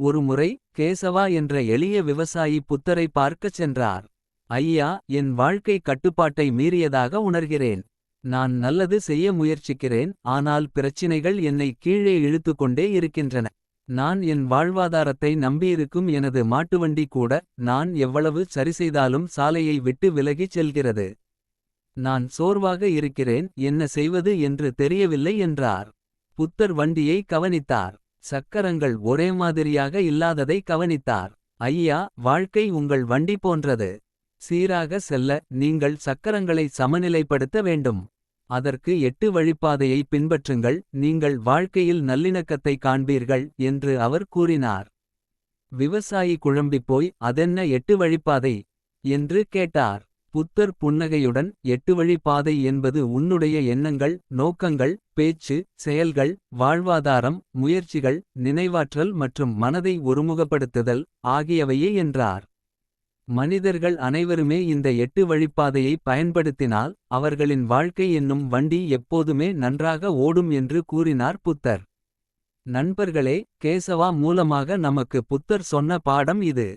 ஒருமுறை கேசவா என்ற எளிய விவசாயி புத்தரை பார்க்கச் சென்றார். ஐயா என் வாழ்க்கை கட்டுப்பாட்டை மீறியதாக உணர்கிறேன். நான் நல்லது செய்ய முயற்சிக்கிறேன் ஆனால் பிரச்சினைகள் என்னை கீழே இழுத்துக்கொண்டே இருக்கின்றன. நான் என் வாழ்வாதாரத்தை நம்பியிருக்கும் எனது மாட்டுவண்டி கூட. நான் எவ்வளவு சரிசெய்தாலும் சாலையை விட்டு விலகிச் செல்கிறது. நான் சோர்வாக இருக்கிறேன் என்ன செய்வது என்று தெரியவில்லை என்றார். புத்தர் வண்டியை கவனித்தார். சக்கரங்கள் ஒரே மாதிரியாக இல்லாததை கவனித்தார். ஐயா வாழ்க்கை உங்கள் வண்டி போன்றது. சீராக செல்ல நீங்கள் சக்கரங்களை சமநிலைப்படுத்த வேண்டும். அதற்கு எட்டு வழிப்பாதையை பின்பற்றுங்கள் நீங்கள் வாழ்க்கையில் நல்லிணக்கத்தை காண்பீர்கள் என்று அவர் கூறினார். விவசாயி குழம்பிப்போய் அதென்ன எட்டு வழிப்பாதை. என்று கேட்டார். புத்தர் புன்னகையுடன் எட்டு வழிப்பாதை என்பது உன்னுடைய எண்ணங்கள். நோக்கங்கள் பேச்சு செயல்கள் வாழ்வாதாரம். முயற்சிகள் நினைவாற்றல் மற்றும் மனதை ஒருமுகப்படுத்துதல். ஆகியவையே என்றார். மனிதர்கள் அனைவருமே இந்த எட்டு வழிப்பாதையை பயன்படுத்தினால். அவர்களின் வாழ்க்கை என்னும் வண்டி எப்போதுமே நன்றாக ஓடும் என்று கூறினார் புத்தர். நண்பர்களே கேசவா மூலமாக நமக்கு புத்தர் சொன்ன பாடம் இது.